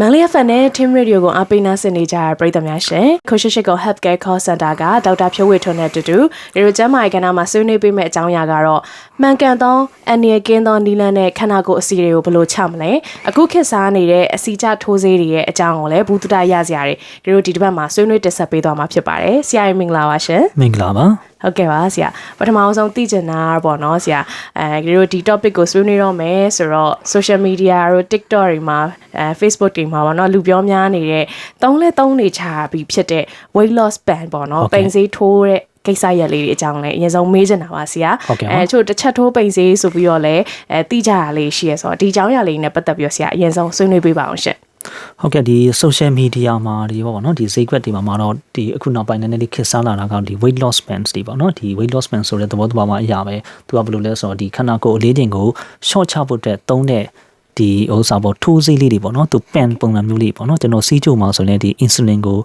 မန်လေး FM နဲ့ Team Radio ကိုအားပေးနာဆင်နေကြတဲ့ပရိသတ်များရှင်ခိုရှိရှိကို Healthcare Call Center ကဒေါက်တာဖြိုးဝေထွန်းနဲ့တူတူရေရိုကျမ်းမာရေးကဏ္ဍမှာဆွေးနွေးပေးမယ့်အကြောင်းအရာကတော့မှန်ကန်သောအန္တရာယ်ကင်းသောနီလန်းနဲ့ခန္ဓာကိုယ်အစီတွေကိုဘယ်လိုချမလဲအခုခေတ်စားနေတဲ့အစီကျထိုးဆေးတွေရဲ့အကြောင်းကိုလည်းဘူးတုဒရစရာတွေရေရိုဒီတစ်ပတ်မှာဆွေးနွေးတင်ဆက်ပေးသွားမှာဖြစ်ပါတယ်ဆရာကြီးမင်္ဂလာပါရှင်မင်္ဂလာပါ ဟုတ်ကဲ့ပါဆရာပထမအောင်ဆုံးသိချင်တာပေါ့နော်ဆရာအဲဒီတို့ဒီ topic ကိုဆွေးနွေးတော့မယ်ဆိုတော့ social media တို့ TikTok တွေမှာအဲ Facebook တွေမှာပေါ့နော်လူပြောများနေတဲ့သုံးလဲသုံးနေချပြီးဖြစ်တဲ့ weight loss band ပေါ့နော်ပိန်စေးထိုးတဲ့ကိစ္စရက်လေးတွေအကြောင်းလည်းအရင်ဆုံးမေးချင်တာပါဆရာအဲချို့တစ်ချက်ထိုးပိန်စေးဆိုပြီးတော့လည်းအဲသိကြရလေးရှိရဆိုတော့ဒီအကြောင်းအရာလေးနဲ့ပတ်သက်ပြီးတော့ဆရာအရင်ဆုံးဆွေးနွေးပေးပါအောင်ရှင့် ဟုတ်ကဲ့ဒီ social media မှာဒီပေါ့နော်ဒီဈေးကွက်တွေမှာမှာတော့ဒီအခုနောက်ပိုင်းနည်းနည်းလေးခေတ်စားလာတာကဒီ weight loss bands တွေပေါ့နော်ဒီ weight loss band ဆိုတဲ့သဘောတဘာမှအရာပဲသူကဘယ်လိုလဲဆိုတော့ဒီခန္ဓာကိုယ်အလေးချိန်ကို short ချဖို့အတွက်သုံးတဲ့ဒီဥစ္စာပေါ့ထိုးစိလေးတွေပေါ့နော်သူ pen ပုံစံမျိုးလေးပေါ့နော်ကျွန်တော်စီးကြုံမှာဆိုရင်ဒီ insulin ကို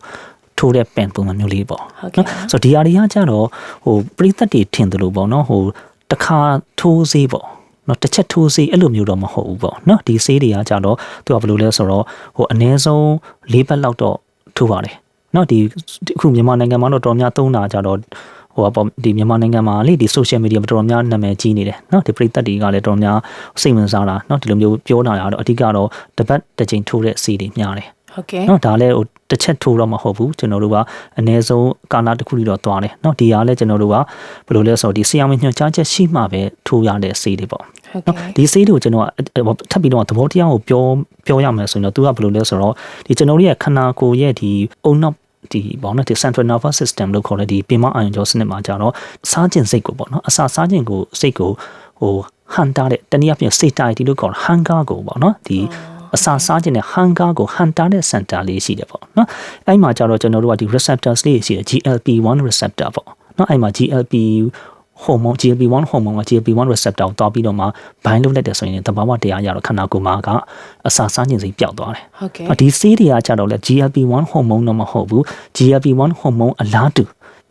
ထိုးတဲ့ pen ပုံစံမျိုးလေးပေါ့ဟုတ်ကဲ့ဆိုတော့ဒီအရာတွေကကြတော့ဟိုပရိသတ်တွေထင်တယ်လို့ပေါ့နော်ဟိုတစ်ခါထိုးစေးပေါ့ နော်တစ်ချက်ထိုးစေးအဲ့လိုမျိုးတော့မဟုတ်ဘူးပေါ့နော်ဒီဆေးတွေကကြတော့သူကဘယ်လိုလဲဆိုတော့ဟိုအနည်းဆုံး၄ဘတ်လောက်တော့ထိုးပါတယ်နော်ဒီအခုမြန်မာနိုင်ငံမှာတော့တော်တော်များသုံးတာကြတော့ဟိုပေါ့ဒီမြန်မာနိုင်ငံမှာလေဒီ social media မှာတော်တော်များနာမည်ကြီးနေတယ်เนาะဒီပရိသတ်တွေကလည်းတော်တော်များစိတ်ဝင်စားတာเนาะဒီလိုမျိုးပြောတာကတော့အဓိကတော့တပတ်တစ်ချိန်ထိုးတဲ့စီးတွေများတယ် ဟုတ်ကဲ့ เนาะဒါလည်းဟိုတစ်ချက်ထိုးတော့မဟုတ်ဘူးကျွန်တော်တို့ကအနည်းဆုံးကာလတစ်ခုလေးတော့သွားတယ်เนาะဒီဟာလည်းကျွန်တော်တို့ကဘယ်လိုလဲဆိုတော့ဒီဆရာဝန်ညွှန်ကြားချက်ရှိမှပဲထိုးရတဲ့စီးတွေပေါ့ ဟုတ် နော် ကဲ့ ဒီဆေးတွေကိုကျွန်တော်ကထပ်ပြီးတော့သဘောတရားကိုပြောပြောရမယ်ဆိုရင်တော့သူကဘယ်လိုလဲဆိုတော့ဒီကျွန်တော်တို့ရဲ့ခန္ဓာကိုယ်ရဲ့ဒီအုံနောက်ဒီဘောနော်ဒီ central nervous system လို့ခေါ်တဲ့ဒီပင်မအာရုံကြောစနစ်မှာကြတော့စားခြင်းစိတ်ကိုပေါ့နော်အစာစားခြင်းကိုစိတ်ကိုဟိုဟန်တာတဲ့တနည်းအားဖြင့် satiety လို့ခေါ်တာ hunger ကိုပေါ့နော်ဒီအစာစားခြင်းနဲ့ hunger ကိုဟန်တာတဲ့ center လေးရှိတယ်ပေါ့နော်အဲ့မှာကြတော့ကျွန်တော်တို့ကဒီ receptors လေးရှိတယ် GLP-1 receptor ပေါ့နော်အဲ့မှာ GLP ဟော်မုန်း GLP-1 ဟော်မုန်းက GLP-1 receptor ကိုတောက်ပြီးတော့မှဘိုင်းလုပ်လိုက်တယ်ဆိုရင်တဘာဝတရားရတော့ခန္ဓာကိုယ်မှာကအစာစားခြင်းစိပျောက်သွားတယ်ဟုတ်ကဲ့။ဒီဆေးတွေကကြတော့လေ GLP-1 ဟော်မုန်းတော့မဟုတ်ဘူး GLP-1 ဟော်မုန်းအလားတူ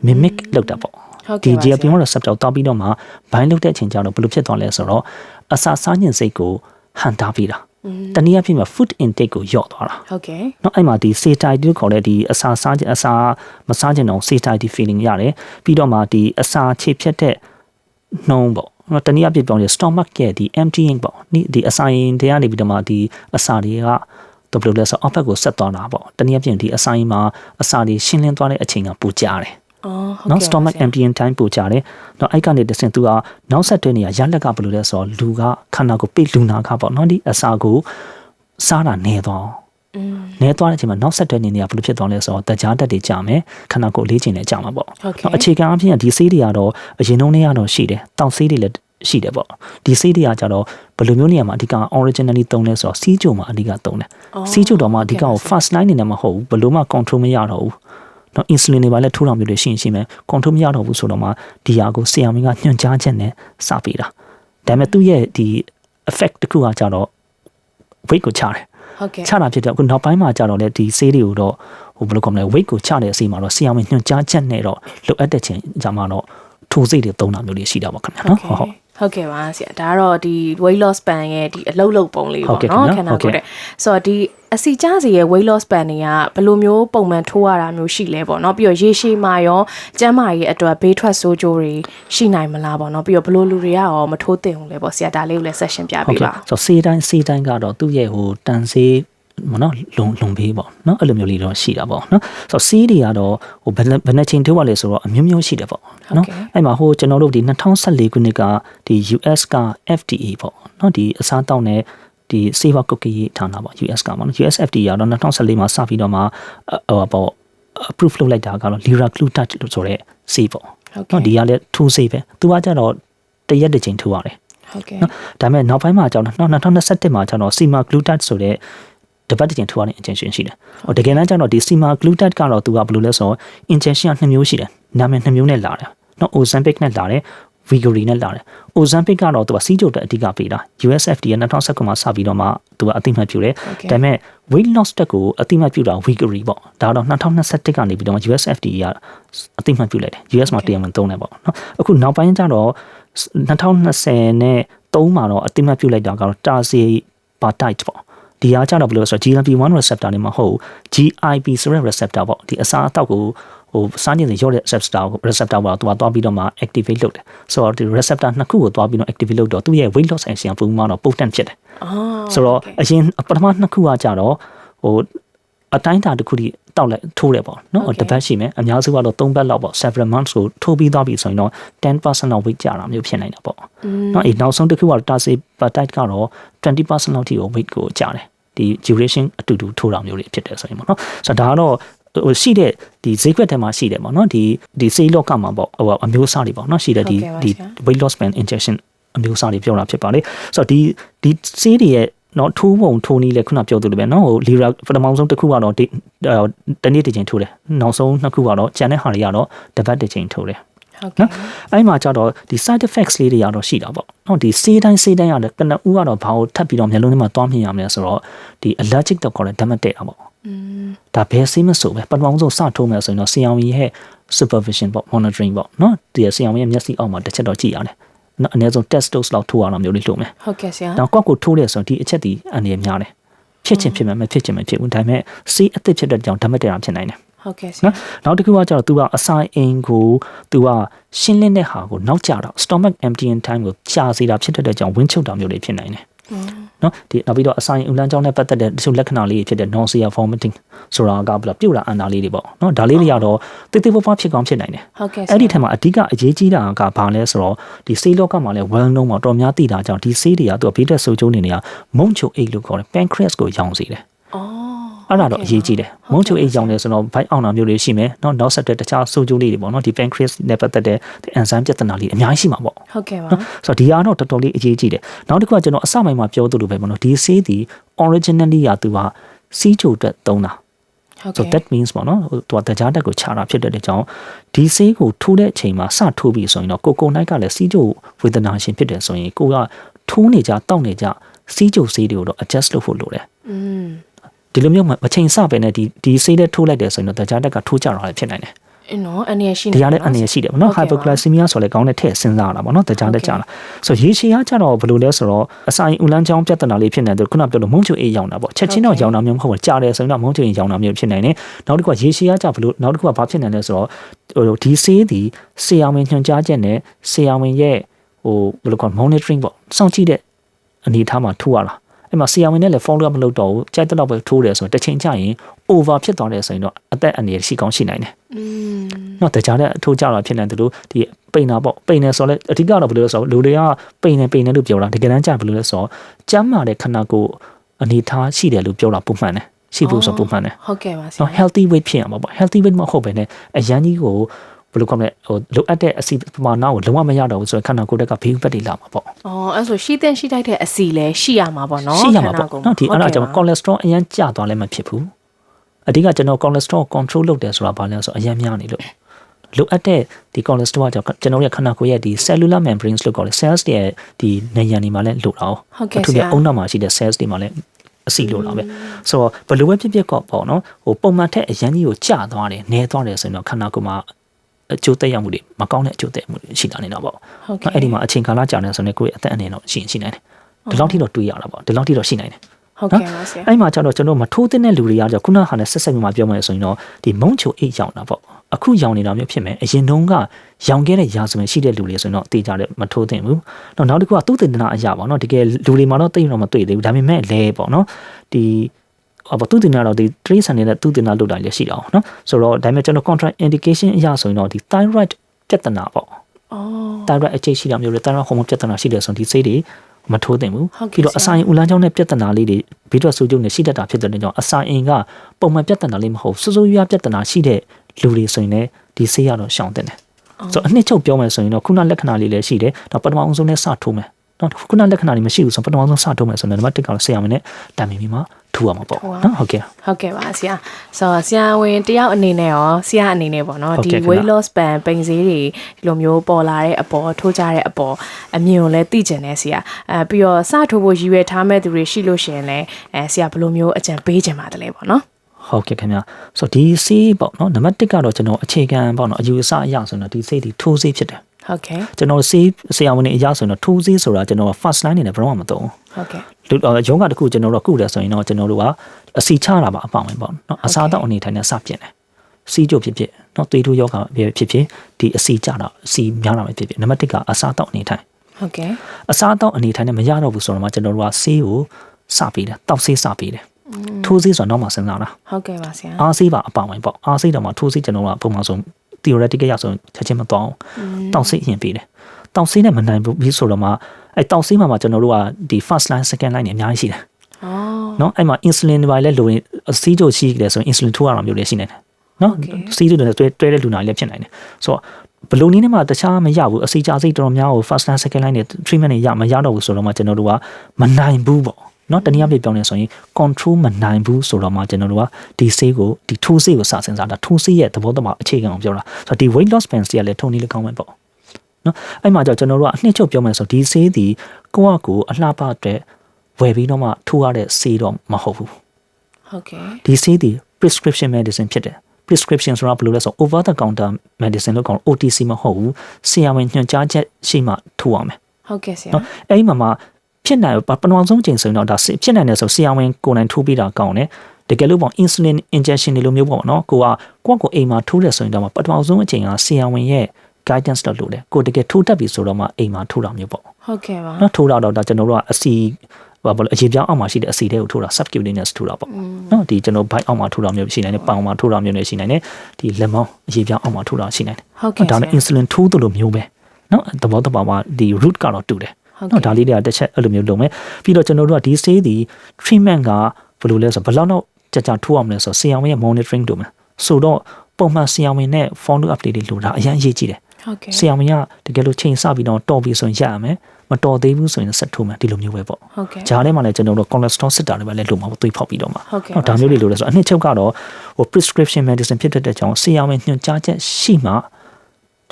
mimic လုပ်တာပေါ့ဟုတ်ဒီကဲ့ပါဆရာ GLP-1 receptor ကိုတောက်ပြီးတော့မှဘိုင်းလုပ်တဲ့အချိန်ကျတော့ဘယ်လိုဖြစ်သွားလဲဆိုတော့အစာစားခြင်းစိတ်ကိုဟန်တားပြီးတာ။ တနည်းအားဖြင့် food intake ကိုလျော့သွားတာ။ ဟုတ်ကဲ့ เนาะအဲ့မှာဒီ satiety လို့ခေါ်တဲ့ဒီအစာစားခြင်းအစာမစားခြင်းတော့ satiety feeling ရတယ်ပြီးတော့မှဒီအစာခြေဖြတ်တဲ့နှုံးပေါ့เนาะတနည်းအားဖြင့်ပြောရင် stomach ရဲ့ဒီ emptying ပေါ့ဒီဒီအစာရင်တရားနေပြီးတော့မှဒီအစာတွေကတော့ဘယ်လိုလဲဆိုအောက်ဘက်ကိုဆက်သွားတာပေါ့တနည်းအားဖြင့်ဒီအစာရင်မှာအစာတွေရှင်းလင်းသွားတဲ့အချိန်ကပိုကြတယ် အော်ဟုတ် နော်ကဲ့ stomach emptying time ပိုကြတယ်။နော်အဲ့ကနေတဆင့်သူကနောက်ဆက်တွဲနေရရလက်ကဘယ်လိုလဲဆိုတော့လူကခန္ဓာကိုယ်ပိတ်လူနာခပေါ့နော်ဒီအစာကိုစားတာနေတော့อืมနေသွားတဲ့အချိန်မှာနောက်ဆက်တွဲနေနေရဘယ်လိုဖြစ်သွားလဲဆိုတော့တကြားတက်တွေကြာမယ်ခန္ဓာကိုယ်လေးချင်လည်းကြာမှာပေါ့ဟုတ်ကဲ့နော်အခြေခံအဖြစ်ဒီဆေးတွေကတော့အရင်တုန်းကကတော့ရှိတယ်တောက်ဆေးတွေလည်းရှိတယ်ပေါ့ဒီဆေးတွေကကြတော့ဘယ်လိုမျိုးနေရာမှာအဓိက originally သုံးလဲဆိုတော့စီးကြုံမှာအဓိကသုံးတယ်စီးကြုံတော့မှအဓိကကို first line နေနဲ့မဟုတ်ဘူးဘယ်လိုမှ control မရတော့ဘူး နော် insulin တွေပါလဲထိုးတော်မျိုးတွေရှိရင်ရှိမယ် control မရတော့ဘူးဆိုတော့မှဒီဟာကိုဆရာမင်းကညွှန်ကြားချက်နဲ့စပေးတာဒါပေမဲ့သူ့ရဲ့ဒီ effect တစ်ခုကကြတော့ weight ကိုချတယ်ဟုတ်ကဲ့ချတာဖြစ်တော့အခုနောက်ပိုင်းမှာကြတော့လေဒီဆေးတွေကိုတော့ဟိုဘယ်လိုကောမလဲ weight ကိုချတဲ့အစီအမှာတော့ဆရာမင်းညွှန်ကြားချက်နဲ့တော့လိုအပ်တဲ့ချိန်ကြမှာတော့ထိုးစိတ်တွေသုံးတာမျိုးတွေရှိတာပေါ့ခင်ဗျာနော်ဟုတ်ဟုတ် ဟုတ်ကဲ့ပါဆရာဒါကတော့ဒီ weight loss ban ရဲ့ဒီအလုတ်လုတ်ပုံလေးဟုတ်ပေါ့ကဲ့နော်ခင်ခဗျာန္ဓာကိုယ်ဟုတ်ကဲ့တဲ့ဆိုတော့ဒီအစီကျစီရဲ့ weight loss ban တွေကဘယ်လိုမျိုးပုံမှန်ထိုးရတာမျိုးရှိလဲပေါ့နော်ပြီးတော့ရေရှည်မှာရောကျန်းမာရေးအတွက်ဘေးထွက်ဆိုးကျိုးတွေရှိနိုင်မလားပေါ့နော်ပြီးတော့ဘယ်လိုလူတွေကရောမထိုးသင့်ဘူးလဲပေါ့ဆရာဒါလေးကိုလည်းဆက်ရှင်းပြဟုတ်ပေးကဲ့ပါဆိုတော့စေးတိုင်းစေးတိုင်းကတော့သူ့ရဲ့ဟိုတန်ဆေး မနော်လုံလုံပေးပေါ့နော်အဲ့လိုမျိုးလေးတော့ရှိတာပေါ့နော်ဆိုတော့စီးတွေကတော့ဟိုဘယ်နှစ်ဘယ်နှစ်ချိန်ထိုးရလဲဆိုတော့အမျိုးမျိုးရှိတယ်ပေါ့နော်အဲ့မှာဟိုကျွန်တော်တို့ဒီ2014ခုနှစ်ကဒီ US က FDA ပေါ့နော်ဒီအစားတောက်နဲ့ဒီစေဝါကုတ်ကရေးဌာနပေါ့ US ကပေါ့နော် US FDA ကတော့2014မှာစပြီးတော့မှဟိုပေါ့ approve လုပ်လိုက်တာကတော့ liraglutide လို့ဆိုတဲ့ဆေးပေါ့ဟုတ်ကဲ့နော်ဒီကလည်းထိုးဆေးပဲသူကကြတော့တရက်တစ်ချိန်ထိုးရတယ်ဟုတ်ကဲ့နော်ဒါပေမဲ့နောက်ပိုင်းမှာကျတော့နောက်2021မှာကျတော့ semaglutide ဆိုတဲ့ တပတ်တစ်ချိန်ထိုးရတဲ့ injection ရှိတယ်။ဟိုတကယ်တမ်းကျတော့ဒီ semaglutide ကတော့သူကဘယ်လိုလဲဆိုတော့ injection ကနှစ်မျိုးရှိတယ်။နာမည်နှစ်မျိုးနဲ့လာတယ်။နော် Ozempic နဲ့လာတယ် Wegovy နဲ့လာတယ်။ Ozempic ကတော့သူကစီးကြိုတက်အဓိကပေးတာ USFDA 2019မှာစပြီးတော့မှသူကအသိမှတ်ပြုတယ်ဟုတ်ကဲ့ဒါပေမဲ့ weight loss တက်ကိုအသိမှတ်ပြုတာ Wegovy ပေါ့ဒါတော့2021ကနေပြီးတော့မှ USFDA ကအသိမှတ်ပြုလိုက်တယ် US မှာတရားဝင်သုံးတယ်ပေါ့နော်အခုနောက်ပိုင်းကျတော့2020နဲ့3မှာတော့အသိမှတ်ပြုလိုက်တာကတော့ Tarsi Patite ပေါ့ ဒီအားကြတော့ဘယ်လိုလဲဆိုတော့ GLP-1 receptor နေမှာဟုတ် GIP ဆိုတဲ့ receptor ပေါ့ဒီအစာအသောက်ကိုဟိုစားနေရောတဲ့ receptor ကို receptor ကိုသူကသွားပြီးတော့မှ activate လုပ်တယ်ဆိုတော့ဒီ receptor နှစ်ခုကိုသွားပြီးတော့ activate လုပ်တော့သူ့ရဲ့ weight loss action ပုံမှန်တော့ potent ဖြစ်တယ်အော်ဆိုတော့အရင်ပထမနှစ်ခုကကြတော့ဟို အတိုင်းအတာတစ်ခုထိတောက်လိုက်ထိုးတယ်ပေါ့နော်တစ်ပတ်ရှိမယ်အများစုကတော့3ပတ်လောက်ပေါ့ several months ကိုထိုးပြီးသွားပြီဆိုရင်တော့10%လောက် weight ကျတာမျိုးဖြစ်နိုင်တာပေါ့နော်အေးနောက်ဆုံးတစ်ခုကတော့ tasepatite ကတော့20%လောက်ထိကို weight ကိုကျတယ်ဒီ duration အတူတူထိုးတာမျိုးတွေဖြစ်တယ်ဆိုရင်ပေါ့နော်ဆိုတော့ဒါကတော့ဟိုရှိတဲ့ဒီဈေးကွက်ထဲမှာရှိတယ်ပေါ့နော်ဒီဒီစေးလောကမှာပေါ့ဟိုအမျိုးအစားတွေပေါ့နော်ရှိတဲ့ဒီဒီ weight loss pen injection အမျိုးအစားတွေပြောတာဖြစ်ပါလေဆိုတော့ဒီဒီစေးတွေရဲ့ နော်ထိုးပုံထိုးနည်းလဲခုနပြောသလိုပဲနော်ဟိုလီရာပထမဆုံးတစ်ခုကတော့ဒီတနေ့တစ်ချိန်ထိုးတယ်နောက်ဆုံးနှစ်ခုကတော့ကျန်တဲ့ဟာတွေကတော့တစ်ပတ်တစ်ချိန်ထိုးတယ်ဟုတ်ကဲ့အဲ့မှာကျတော့ဒီ side effects လေးတွေကတော့ရှိတာပေါ့နော်ဒီစေးတိုင်းစေးတိုင်းရတယ်ကနဦးကတော့ဘာလို့ထပ်ပြီးတော့မျက်လုံးထဲမှာသွားမြင်ရမလဲဆိုတော့ဒီ allergic တော့ခေါ်တဲ့ဓာတ်မတည့်တာပေါ့อืมဒါဘယ်ဆေးမဆိုပဲပထမဆုံးစထိုးမယ်ဆိုရင်တော့ဆီအောင်ရဲ့ supervision ပေါ့ monitoring ပေါ့နော်ဒီဆီအောင်ရဲ့မျက်စိအောက်မှာတစ်ချက်တော့ကြည့်ရတယ် နော်အနည်းဆုံး test dose လောက်ထိုးရအောင်မျိုးလေးလုပ်မယ်ဟုတ်ကဲ့ဆရာနောက်ကောက်ကိုထိုးတယ်ဆိုရင်ဒီအချက်ဒီအန္တရာယ်များတယ်ဖြစ်ချင်ဖြစ်မယ်မဖြစ်ချင်မဖြစ်ဘူးဒါပေမဲ့ဆေးအသစ်ဖြစ်တဲ့ကြောင့်ဓာတ်မတည့်တာဖြစ်နိုင်တယ်ဟုတ်ကဲ့ဆရာနော်နောက်တစ်ခုကကျတော့ तू ကအစာအိမ်ကို तू ကရှင်းလင်းတဲ့ဟာကိုနောက်ကျတော့ stomach emptying time ကိုကြာစေတာဖြစ်တဲ့ကြောင့်ဝင်းချုပ်တာမျိုးတွေဖြစ်နိုင်တယ် နော်ဒီနောက်ပြီးတော့အစာအိမ်ဥလန်းကြောင်းနဲ့ပတ်သက်တဲ့တချို့လက္ခဏာလေးတွေဖြစ်တဲ့ nausea vomiting ဆိုတာကဘယ်လိုပြုတ်လာအန်တာလေးတွေပေါ့နော်ဒါလေးတွေကတော့တိတိပပဖြစ်ကောင်းဖြစ်နိုင်တယ်ဟုတ်ကဲ့ဆရာအဲ့ဒီထက်မှာအဓိကအရေးကြီးတာကဘာလဲဆိုတော့ဒီဆေးလောကမှာလည်း well known မှာတော်များသိတာကြောင့်ဒီဆေးတွေကသူကဘေးတက်ဆိုးကျိုးနေနေတာမုံချိုအိတ်လို့ခေါ်တယ် pancreas ကိုရောင်စေတယ် အော်အဲ့ဒါတော့အရေးကြီးတယ်မုံချိုအိတ်ရောင်တယ်ဆိုတော့ဘိုက်အောင်တာမျိုးတွေရှိမယ်နော်နောက်ဆက်တွဲတခြားဆိုးကျိုးလေးတွေပေါ့နော်ဒီ pancreas နဲ့ပတ်သက်တဲ့ဒီ enzyme ပြဿနာလေးအများကြီးရှိမှာပေါ့ဟုတ်ကဲ့ပါနော်ဆိုတော့ဒီအားတော့တော်တော်လေးအရေးကြီးတယ်နောက်တစ်ခုကကျွန်တော်အစပိုင်းမှာပြောသလိုပဲပေါ့နော်ဒီဆေးဒီ originally ရာသူကစီးချိုတက်သုံးတာဟုတ် so ကဲ့ that means ပေါ့နော်ဟိုသူကတကြားတက်ကိုခြာတာဖြစ်တဲ့အကြောင်းဒီဆေးကိုထိုးတဲ့အချိန်မှာစထိုးပြီးဆိုရင်တော့ကိုကိုနိုင်ကလည်းစီးချိုဝေဒနာရှင်ဖြစ်တယ်ဆိုရင်ကိုကထိုးနေကြတောက်နေကြစီးချိုဆေးတွေကိုတော့ adjust လုပ်ဖို့လိုတယ်อืม ဒီလိုမျိုးမမချိန်စပဲနဲ့ဒီဒီဆေးတဲ့ထိုးလိုက်တယ်ဆိုရင်တော့တကြားတက်ကထိုးကြတာလည်းဖြစ်နိုင်တယ်အင်းနော်အနေရရှိနေဒီကလည်းအနေရရှိတယ်ပေါ့နော် hypoglycemia ဆိုလည်းကောင်းတဲ့ထည့်စဉ်းစားရတာပေါ့နော်တကြားတက်ကြတာဆိုရေရှည်ကကြတော့ဘယ်လိုလဲဆိုတော့အစာရင်ဥလန်းချောင်းပြဿနာလေးဖြစ်နေတယ်ခုနပြောလို့မုံချိုအေးရောင်တာပေါ့ချက်ချင်းတော့ရောင်တာမျိုးမဟုတ်ဘူးကြားတယ်ဆိုရင်တော့မုံချိုအေးရောင်တာမျိုးဖြစ်နိုင်တယ်နောက်တစ်ခုကရေရှည်ကကြဘယ်လိုနောက်တစ်ခုကဘာဖြစ်နေလဲဆိုတော့ဟိုဒီဆေးဒီဆေးအောင်ဝင်ညွှန်ကြားချက်နဲ့ဆေးအောင်ဝင်ရဲ့ဟိုဘယ်လိုခေါ် monitoring ပေါ့စောင့်ကြည့်တဲ့အနေအထားမှာထိုးရတာ အဲ့မှာဆီယာဝင်နဲ့လည်း follow up မလုပ်တော့ဘူးကြိုက်တဲ့တော့ပဲထိုးတယ်ဆိုရင်တစ်ချိန်ကျရင် over ဖြစ်သွားတယ်ဆိုရင်တော့အသက်အန္တရာယ်ရှိကောင်းရှိနိုင်တယ်อืมနော်တကြားတဲ့အထိုးကြတာဖြစ်နေတယ်လို့ဒီပိန်တာပေါ့ပိန်နေဆိုတော့အဓိကတော့ဘယ်လိုလဲဆိုတော့လူတွေကပိန်နေပိန်နေလို့ပြောတာတကယ်တမ်းကျဘယ်လိုလဲဆိုတော့ကျမ်းမာတဲ့ခန္ဓာကိုယ်အနေထားရှိတယ်လို့ပြောတာပုံမှန်တယ်ရှိဖို့ဆိုပုံမှန်တယ်ဟုတ်ကဲ့ပါဆရာနော် healthy weight ဖြစ်ရမှာပေါ့ healthy weight မဟုတ်ဘဲနဲ့အရန်ကြီးကိုဘ ယ်လိုခေါ်မလဲဟိုလိုအပ်တဲ့အစီပမာဏကိုလုံးဝမရတော့ဘူးဆိုရင်ခန္ဓာကိုယ်တက်ကဘေးဥပတ်တွေလာမှာပေါ့အော်အဲ့ဆိုရှိတဲ့ရှိတိုက်တဲ့အစီလဲရှိရမှာပေါ့နော်ရှိရမှာပေါ့ခန္ဓာကိုယ်နော်ဒီအဲ့ဒါကြောင့်ဟုတ်ကဲ့ပါ cholesterol အရန်ကျသွားလည်းမဖြစ်ဘူးအဓိကကျွန်တော် cholesterol control လုပ်တယ်ဆိုတာဘာလဲဆိုတော့အရန်များနေလို့လိုအပ်တဲ့ဒီ cholesterol ကကြောင့်ကျွန်တော်ရဲ့ခန္ဓာကိုယ်ရဲ့ဒီ cellular membranes လို့ခေါ်တယ် cells တွေရဲ့ဒီနေရန်တွေမှာလည်းလိုတာ哦ဟုတ်ကဲ့အထူးဆဖြရာင့်အုံနောက်မှာရှိတဲ့ cells တွေမှာလည်းအစီလိုတာပဲဆိုတော့ဘယ်လိုပဲဖြစ်ဖြစ်ကောပေါ့နော်ဟိုပုံမှန်ထက်အရန်ကြီးကိုကျသွားတယ်နဲသွားတယ်ဆိုရင်တော့ခန္ဓာကိုယ်မှာ အကျိုးသက်ရောက်မှုတွေမကောင်းတဲ့အကျိုးသက်ရောက်မှုတွေရှိလာနေတာပေါ့ဟုတ်ကဲ့နော်အဲ့ဒီမှာအချိန်ကာလကြာနေဆိုရင်ကိုယ့်ရဲ့အသက်အန္တရာယ်တော့ရှိရင်ရှိနိုင်တယ်ဒီလောက်ထိတော့တွေးရတာပေါ့ဒီလောက်ထိတော့ရှိနိုင်တယ်ဟုတ်ကဲ့ပါဆရာအဲ့မှာကျတော့ကျွန်တော်မထိုးတဲ့လူတွေကကြောင့်ခုနကဟာနဲ့ဆက်ဆက်ပြီးမှပြောမယ်ဆိုရင်တော့ဒီမုံချိုအိတ်ရောင်တာပေါ့အခုရောင်နေတာမျိုးဖြစ်မယ်အရင်တုန်းကရောင်ခဲ့တဲ့ရာဇဝင်ရှိတဲ့လူတွေဆိုရင်တော့တေးကြတယ်မထိုးသင့်ဘူးနောက်နောက်တစ်ခုကသူ့တင်နာအရာပေါ့နော်တကယ်လူတွေမှာတော့တိတ်တော့မတွေ့သေးဘူးဒါပေမဲ့လဲပေါ့နော်ဒီ ဟောသူတင်နာတော့ဒီ trace ဆန်နေတဲ့သူတင်နာလောက်တာလည်းရှိတာအောင်နော်ဆိုတော့ဒါပေမဲ့ကျွန်တော် contra indication အရာဆိုရင်တော့ဒီ thyroid ပြဿနာပေါ့အော် thyroid အခြေရှိတာမျိုးတွေ thyroid hormone ပြဿနာရှိတယ်ဆိုရင်ဒီဆေးတွေမထိုးသင့်ဘူးဟုတ်ကဲ့ပြီးတော့ဆရာအစာရင်ဥလန်းချောင်းနဲ့ပြဿနာလေးတွေဘေးထွက်ဆိုးကျုံနဲ့ရှိတတ်တာဖြစ်တဲ့ကြောင့်အစာရင်ကပုံမှန်ပြဿနာလေးမဟုတ်စိုးစိုးရွားရွားပြဿနာရှိတဲ့လူတွေဆိုရင်လည်းဒီဆေးရတော့ရှောင်တဲ့တယ်ဆိုတော့အနှစ်ချုပ်ပြောမယ်ဆိုရင်တော့ခုနလက္ခဏာလေးလည်းရှိတယ်တော့ပထမအောင်ဆုံးနဲ့စထိုးမယ်နော်ခုနလက္ခဏာလေးမရှိဘူးဆိုတော့ပထမဆုံးစထိုးမယ်ဆိုရင်နံပါတ်1ကတော့ဆေးရမယ်နဲ့တိုင်မီပြီးမှ ထိုးရမှာပေါ့နော်ဟုတ်ကဲ့ဟုတ်ကဲ့ပါဆရာဆိုတော့ဆရာဝင်တယောက်အနေနဲ့ရောဆရာအနေနဲ့ပေါ့နော်ဟုတ်ဒီကဲ့ခင်ဗျ weight loss ban ပိန်စည်းတွေဒီလိုမျိုးပေါ်လာတဲ့အပေါ်ထိုးကြတဲ့အပေါ်အမြင်ကိုလည်းသိကျင်နေဆရာအဲပြီးတော့စထိုးဖို့ရည်ရွယ်ထားမဲ့သူတွေရှိလို့ရှိရင်လည်းအဲဆရာဘယ်လိုမျိုးအကြံပေးချင်ပါတယ်လဲပေါ့နော်ဟုတ်ကဲ့ခင်ဗျာဆိုတော့ဒီဆေးပေါ့နော်နံပါတ်1ကတော့ကျွန်တော်အခြေခံပေါ့နော်အယူအဆအရဆိုရင်တော့ဒီဆေးဒီထိုးဆေးဖြစ်တယ်ဟုတ်ကဲ့ကျွန်တော်ဆေးဆရာဝန်တွေအရဆိုရင်တော့ထိုးဆေးဆိုတာကျွန်တော် first line အနေနဲ့ဘယ်တော့မှမသုံးဘူး ဟုတ်ကဲ့လူအော်ယောဂတစ်ခုကျွန်တော်တို့ကုတယ်ဆိုရင်တော့ကျွန်တော်တို့ကအစီချတာပါအပေါင်းပဲပေါ့နော်အစားအသောက်အနေထိုင်နဲ့စပြင်းတယ်စီးကြိုဖြစ်ဖြစ်နော်သွေးထိုးယောဂဖြစ်ဖြစ်ဒီအစီကြတာအစီများတာပဲဖြစ်ဖြစ်နံပါတ်1ကအစားအသောက်အနေထိုင်ဟုတ်ကဲ့အစားအသောက်အနေထိုင်နဲ့မရတော့ဘူးဆိုတော့မှကျွန်တော်တို့ကဆေးကိုစပေးတယ်တောက်ဆေးစပေးတယ်ထိုးဆေးဆိုတော့နောက်မှစဉ်းစားတာဟုတ်ကဲ့ပါဆရာအားဆေးပါအပေါင်းပဲပေါ့အားဆေးတော့မှထိုးဆေးကျွန်တော်တို့ကပုံမှန်ဆုံး theoretical ရဆိုရင်ချက်ချင်းမသွားအောင်တောက်ဆေးအရင်ပေးတယ် တောက်ဆေးနဲ့မနိုင်ဘူးပြီးဆိုတော့မှအဲတောက်ဆေးမှာမှကျွန်တော်တို့ကဒီ first line second line တွေအများကြီးရှိတယ်အော်နော်အဲ့မှာ insulin တွေပါလဲလိုရင်အစီးကြိုရှိတယ်ဆိုရင် insulin ထိုးရတာမျိုးတွေရှိနေတယ်နော် Okay. စီးကြိုတွေနဲ့တွဲတွဲတဲ့လူနာတွေလည်းဖြစ်နိုင်တယ်ဆိုတော့ဘယ်လိုနည်းနဲ့မှတခြားမရဘူးအစီးကြစိတ်တော်တော်များကို first line second line တွေ treatment တွေရမရတော့ဘူးဆိုတော့မှကျွန်တော်တို့ကမနိုင်ဘူးပေါ့နော်တနည်းအားဖြင့်ပြောနေဆိုရင် control မနိုင်ဘူးဆိုတော့မှကျွန်တော်တို့ကဒီဆေးကိုဒီထိုးဆေးကိုစစဉ်းစားတာထိုးဆေးရဲ့သဘောတဘာအခြေခံအောင်ပြောတာဆိုတော့ဒီ weight loss pens တွေကလည်းထုံနည်းလည်းကောင်းမယ်ပေါ့ နော်အဲ့မှာကြောင့်ကျွန်တော်တို့ကအနှစ်ချုပ်ပြောမယ်ဆိုဒီဆေးဒီကိုယ့်အကူအလှပတဲ့ဝယ်ပြီးတော့မှထိုးရတဲ့ဆေးတော့မဟုတ်ဘူးဟုတ်ကဲ့ဒီဆေးဒီ prescription medicine ဖြစ်တယ် prescription ဆိုတာဘယ်လိုလဲဆိုတော့ over the counter medicine လို့ခေါ် OTC မဟုတ်ဘူးဆရာဝန်ညွှန်ကြားချက်ရှိမှထိုးရမယ်ဟုတ်ကဲ့ဆရာနော်အဲ့ဒီမှာမှဖြစ်နိုင်ပထမဆုံးချိန်ဆိုရင်တော့ဒါဆေးဖြစ်နိုင်တယ်ဆိုဆရာဝန်ကိုယ်တိုင်ထိုးပေးတာကောင်းတယ်တကယ်လို့ပေါ့ insulin injection တွေလိုမျိုးပေါ့နော်ကိုကကိုယ့်ကိုယ်အိမ်မှာထိုးတယ်ဆိုရင်တော့ပထမဆုံးအချိန်ကဆရာဝန်ရဲ့ guidance တော့လို့တယ်ကိုတကယ်ထိုးတတ်ပြီဆိုတော့မှအိမ်မှာထိုးတာမျိုးပေါ့ဟုတ်ကဲ့ပါနော်ထိုးတာတော့ဒါကျွန်တော်တို့ကအစီဘာဘလို့အရေပြောင်းအောက်မှာရှိတဲ့အစီတွေကိုထိုးတာ subcutaneous ထိုးတာပေါ့နော်ဒီကျွန်တော်ဘိုက်အောက်မှာထိုးတာမျိုးရှိနိုင်တယ်ပေါင်မှာထိုးတာမျိုးလည်းရှိနိုင်တယ်ဒီလက်မောင်းအရေပြောင်းအောက်မှာထိုးတာရှိနိုင်တယ်ဟုတ်ကဲ့ဒါဆနဲ့ရာ insulin ထိုးသလိုမျိုးပဲနော်သဘောတဘာဝဒီ root ကတော့တူတယ်ဟုတ်နော်ကဲ့ဒါလေးတွေကတစ်ချက်အဲ့လိုမျိုးလုပ်မယ်ပြီးတော့ကျွန်တော်တို့ကဒီ stage ဒီ treatment ကဘယ်လိုလဲဆိုတော့ဘယ်လောက်တော့ကြာကြာထိုးအောင်လဲဆိုတော့ဆရာဝန်ရဲ့ monitoring လုပ်မယ်ဆိုတော့ပုံမှန်ဆရာဝန်နဲ့ follow up တွေလိုတာအရင်အရေးကြီးတယ် ဟုတ်ကဲ့ဆရာဝန်ကတကယ်လို့ချိန်ဆပြီးတော့တော်ပြီဆိုရင်ရရမယ်မတော်သေးဘူးဆိုရင်ဆက်ထိုးမယ်ဒီလိုမျိုးပဲပေါ့ဟုတ်ကဲ့ဂျားထဲမှာလည်းကျွန်တော်တို့ cholesterol စစ်တာတွေပဲလည်းလိုမှာပေါ့သွေးဖောက်ပြီးတော့မှာဟုတ်ကဲ့ဒါမျိုးတွေလိုလဲဆိုတော့အနှစ်ချုပ်ကတော့ဟို prescription medicine ဖြစ်တဲ့ကြောင့်ဆရာဝန်ညွှန်ကြားချက်ရှိမှ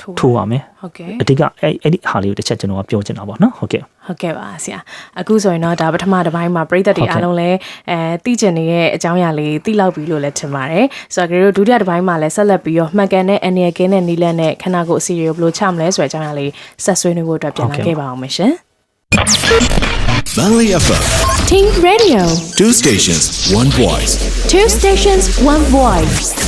ထိုးထိုးရမယ်ဟုတ်ကဲ့အတိတ်ကအဲ့အဲ့ဒီဟာလေးကိုတစ်ချက်ကျွန်တော်ကပြောချင်တာပေါ့နော်ဟုတ်ကဲ့ဟုတ်ကဲ့ပါဆရာအခုဆိုရင်တော့ဒါပထမတစ်ပိုင်းမှာပြည်သက်တွေဟုတ်ကဲ့အားလုံးလည်းအဲသိကျင်နေရဲ့အကြောင်းအရာလေးသိလောက်ပြီလို့လည်းထင်ပါတယ်ဆိုတော့ကျွန်တော်တို့ဒုတိယတစ်ပိုင်းမှာလည်းဆက်လက်ပြီးတော့မှတ်ကန်တဲ့အနေရကင်းတဲ့နီလန်နဲ့ခဏကိုအစီအရီကိုဘယ်လိုချမလဲဆိုတဲ့အကြောင်းအရာလေးဆက်ဆွေးနွေးဖို့အတွက်ပြန်လာခဲ့ပါအောင်မရှင် Valley FM, Team Radio two stations, one voice. Two stations one voice